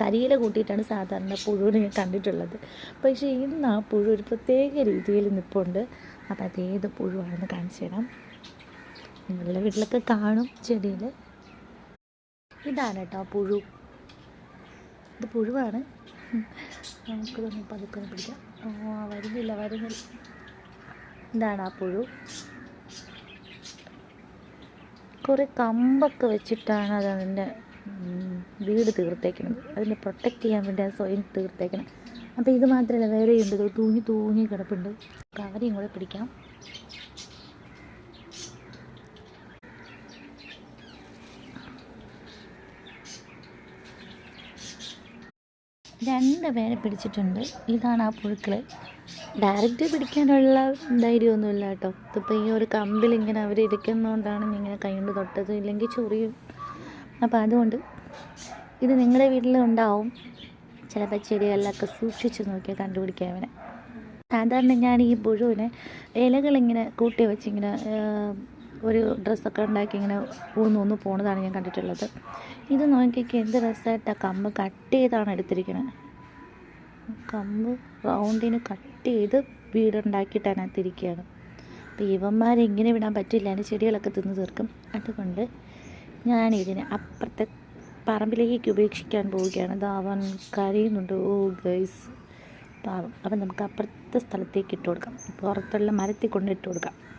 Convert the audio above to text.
കരിയില കൂട്ടിയിട്ടാണ് സാധാരണ പുഴുവിനെ ഞാൻ കണ്ടിട്ടുള്ളത്. പക്ഷേ ഇന്ന് ആ പുഴു ഒരു പ്രത്യേക രീതിയിൽ നിൽപ്പുണ്ട് അപ്പോൾ അത് ഏത് പുഴുവാണെന്ന് കാണിച്ചു തരാം. നിങ്ങളുടെ വീട്ടിലൊക്കെ കാണും ചെടിയിൽ. ഇതാണ് കേട്ടോ പുഴു. ഇത് പുഴുവാണ്. നമുക്കിതൊന്ന് പതുക്കെ പിടിക്കാം. ആ വരുന്നില്ല വരുന്നില്ല. ഇതാണ് ആ പുഴു. കുറേ കമ്പൊക്കെ വെച്ചിട്ടാണ് അതതിന്റെ വീട് തീർത്തേക്കണത് അതിനെ പ്രൊട്ടക്റ്റ് ചെയ്യാൻ വേണ്ടി ആ സ്വയം തീർത്തേക്കണം. അപ്പോൾ ഇത് മാത്രമല്ല വേറെയുണ്ട് ഉണ്ട്. തൂങ്ങി തൂങ്ങി കിടപ്പുണ്ട്. കാര്യം കൂടെ പിടിക്കാം. രണ്ട് പേരെ പിടിച്ചിട്ടുണ്ട്. ഇതാണ് ആ പുഴുക്കൾ ഡയറക്റ്റ് പിടിക്കാനുള്ള ധൈര്യമൊന്നുമില്ല കേട്ടോ. ഇതിപ്പോൾ ഈ ഒരു കമ്പിൽ ഇങ്ങനെ അവർ ഇരിക്കുന്നതുകൊണ്ടാണ് ഇങ്ങനെ കൈ കൊണ്ട് തൊട്ടത്. ഇല്ലെങ്കിൽ ചൊറിയും. അപ്പോൾ അതുകൊണ്ട് ഇത് നിങ്ങളുടെ വീട്ടിലും ഉണ്ടാവും. ചിലപ്പോൾ ചെടികളിലൊക്കെ സൂക്ഷിച്ച് നോക്കിയാൽ കണ്ടുപിടിക്കാൻ അവനെ. സാധാരണ ഞാൻ ഈ പുഴുവിനെ ഇലകളിങ്ങനെ കൂട്ടി വെച്ചിങ്ങനെ ഒരു ഡ്രസ്സൊക്കെ ഉണ്ടാക്കി ഇങ്ങനെ ഊന്ന് പോണതാണ് ഞാൻ കണ്ടിട്ടുള്ളത്. ഇത് നോക്കിയൊക്കെ എന്ത് രസമായിട്ടാണ് കമ്പ് കട്ട് ചെയ്താണ് എടുത്തിരിക്കുന്നത് കമ്പ് റൗണ്ടിന് കട്ട് ചെയ്ത് വീടുണ്ടാക്കിയിട്ട് അതിനകത്തിരിക്കുകയാണ് അപ്പോൾ ഇവന്മാരെ ഇങ്ങനെ വിടാൻ പറ്റില്ല എന്റെ ചെടികളൊക്കെ തിന്ന് തീർക്കും. അതുകൊണ്ട് ഞാൻ ഇതിനെ അപ്പുറത്തെ പറമ്പിലേക്ക് ഉപേക്ഷിക്കാൻ പോവുകയാണ്. ദാവൻ കരയുന്നുണ്ട്. ഓ ഗൈസ് പാവം. അപ്പം നമുക്ക് അപ്പുറത്തെ സ്ഥലത്തേക്ക് ഇട്ട് കൊടുക്കാം. പുറത്തുള്ള മരത്തിൽ കൊണ്ട് ഇട്ട് കൊടുക്കാം.